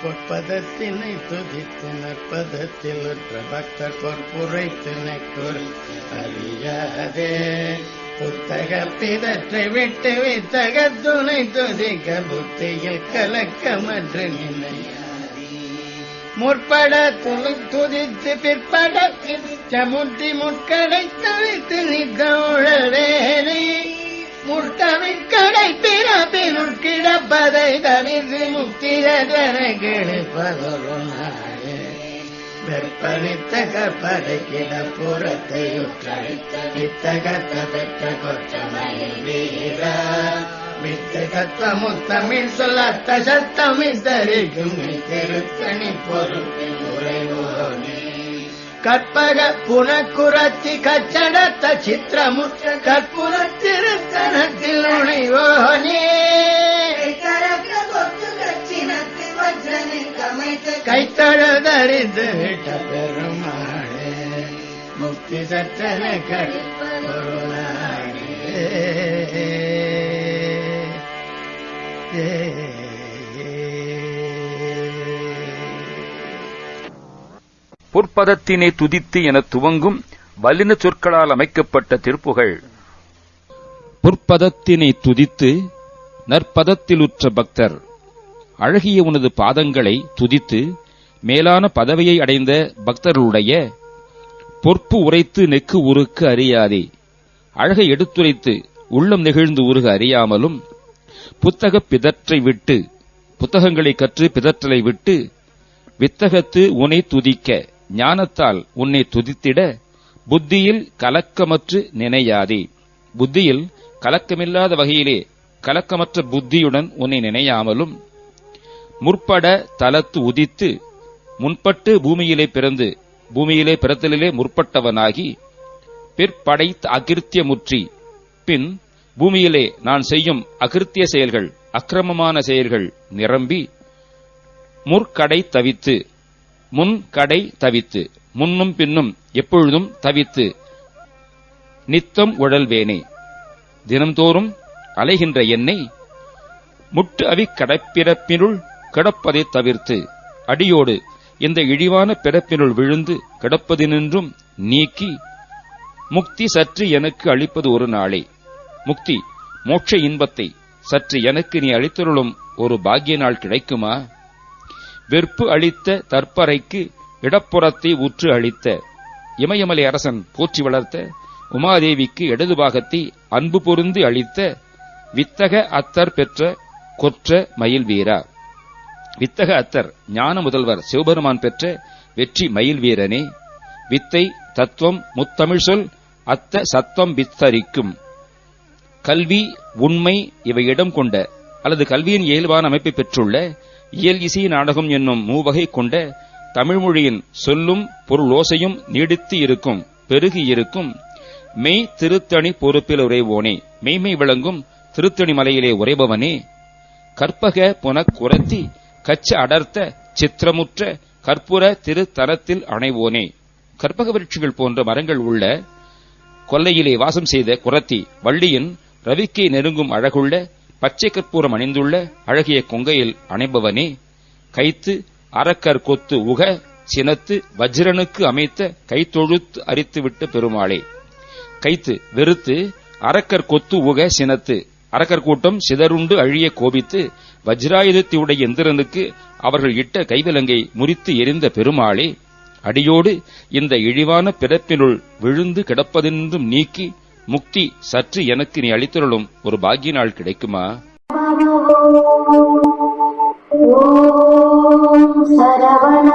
பொற்பதத்தினை துதித்து நற்பதத்தில் உற்ற பக்தர் பொற்புரைத்தினை குறித்து அறியாதே புத்தக பிதற்றை விட்டு வித்தக துணை துதிக்க புத்தியில் கலக்கமன்று நினையாதே முற்பட துளி துதித்து பிற்பட சமுத்தி முட்கடை தவித்து நித்தோழரேனே முட்டவிக்கடை பிறப்பினுள் கிடப்பதை தவிர்த்து முக்திரதன கிழிப்பதொரு நாளே வெப்பனித்தக கற்பதை கிடப்புறத்தை உற்றழித்த வித்தகத்த பெற்ற கொற்றமயில் வீரா. வித்தகத்த முத்தமிழ் சொல்லத்த சத்தமிழ் திருத்தணி பொறுப்பின் உரைவோனே கற்பக புனக்குரத்தி கச்சடத்த சித்திரமுற்ற கற்புர திருத்தனத்தில் நுழைவோனே கைத்தழுதறிந்து விட்ட பெருமாளே முக்தி சற்றன பொற்பதத்தினை துதித்து என துவங்கும் வல்லின சொற்களால் அமைக்கப்பட்ட திருப்புகழ் பொற்பதத்தினை துதித்து நற்பதத்திலுற்ற பக்தர். அழகிய உனது பாதங்களை துதித்து மேலான பதவியை அடைந்த பக்தர்களுடைய பொற்பு உரைத்து நெக்கு உருக்கு அறியாதே. அழகை எடுத்துரைத்து உள்ளம் நெகிழ்ந்து உருக அறியாமலும் புத்தகப் பிதற்றை விட்டு புத்தகங்களை கற்று பிதற்றலை விட்டு வித்தகத்து உனை துதிக்க ஞானத்தால் உன்னை துதித்திட புத்தியில் கலக்கமற்று நினையாதே. புத்தியில் கலக்கமில்லாத வகையிலே கலக்கமற்ற புத்தியுடன் உன்னை நினையாமலும் முற்பட தலத்து உதித்து முன்பட்டு பூமியிலே பிறந்து பூமியிலே பிறத்தலிலே முற்பட்டவனாகி பிற்படைத்து அகிர்த்திய முற்றி பின் பூமியிலே நான் செய்யும் அகிருத்திய செயல்கள் அக்கிரமமான செயல்கள் நிரம்பி முற்கடை தவித்து முன் கடை தவித்து முன்னும் பின்னும் எப்பொழுதும் தவித்து நித்தம் உழல்வேனே. தினம்தோறும் அலைகின்ற என்னை முட்டு அவி கடப்பிறப்பினுள் கிடப்பதைத் தவிர்த்து அடியோடு இந்த இழிவான பிறப்பினுள் விழுந்து கிடப்பதினின்றும் நீக்கி முக்தி சற்று எனக்கு அளிப்பது ஒரு நாளே. முக்தி மோட்ச இன்பத்தை சற்று எனக்கு நீ அளித்தருளும் ஒரு பாக்கிய நாள் கிடைக்குமா? வெறுப்பு அளித்த தற்பறைக்கு இடப்புறத்தை உற்று அளித்த இமயமலை அரசன் போற்றி வளர்த்த உமாதேவிக்கு இடது பாகத்தை அன்பு பொருந்து அளித்த வித்தக அத்தர் பெற்ற கொற்ற மயில் வீரா வித்தக அத்தர் ஞான முதல்வர் சிவபெருமான் பெற்ற வெற்றி மயில் வீரனே வித்தை தத்துவம் முத்தமிழ் சொல் அத்த சத்தம் வித்தரிக்கும். கல்வி உண்மை இவை இடம் கொண்ட அல்லது கல்வியின் இயல்பான அமைப்பை பெற்றுள்ள இயல் இசை நாடகம் என்னும் மூவகை கொண்ட தமிழ்மொழியின் சொல்லும் பொருளோசையும் நீடித்து இருக்கும் பெருகி இருக்கும். மெய் திருத்தணி பொறுப்பில் உரைவோனே மெய்மை விளங்கும் திருத்தணி மலையிலே உரைபவனே கற்பக புனக் குரத்தி கச்ச அடர்த்த சித்திரமுற்ற கற்புர தரத்தில் அணைவோனே. கற்பக விருட்சங்கள் போன்ற மரங்கள் உள்ள கொல்லையிலே வாசம் செய்த குரத்தி வள்ளியின் ரவிக்கை நெருங்கும் அழகுள்ள பச்சை கற்பூரம் அணிந்துள்ள அழகிய கொங்கையில் அணைபவனே. கைத்து அரக்கர் கொத்து உக சினத்து வஜ்ரனுக்கு அமைத்த கைத்தொழுத்து அரித்துவிட்ட பெருமாளே. கைத்து வெறுத்து அரக்கர் கொத்து உக சினத்து அரக்கர் கூட்டம் சிதறுண்டு அழிய கோபித்து வஜ்ராயுதத்தையுடைய எந்திரனுக்கு அவர்கள் இட்ட கைவிலங்கை முறித்து எரிந்த பெருமாளே அடியோடு இந்த இழிவான பிறப்பினுள் விழுந்து கிடப்பதென்றும் நீக்கி முக்தி சற்று எனக்கு நீ அளித்தருளும் ஒரு பாக்கிய நாள் கிடைக்குமா? ஓம் சரவண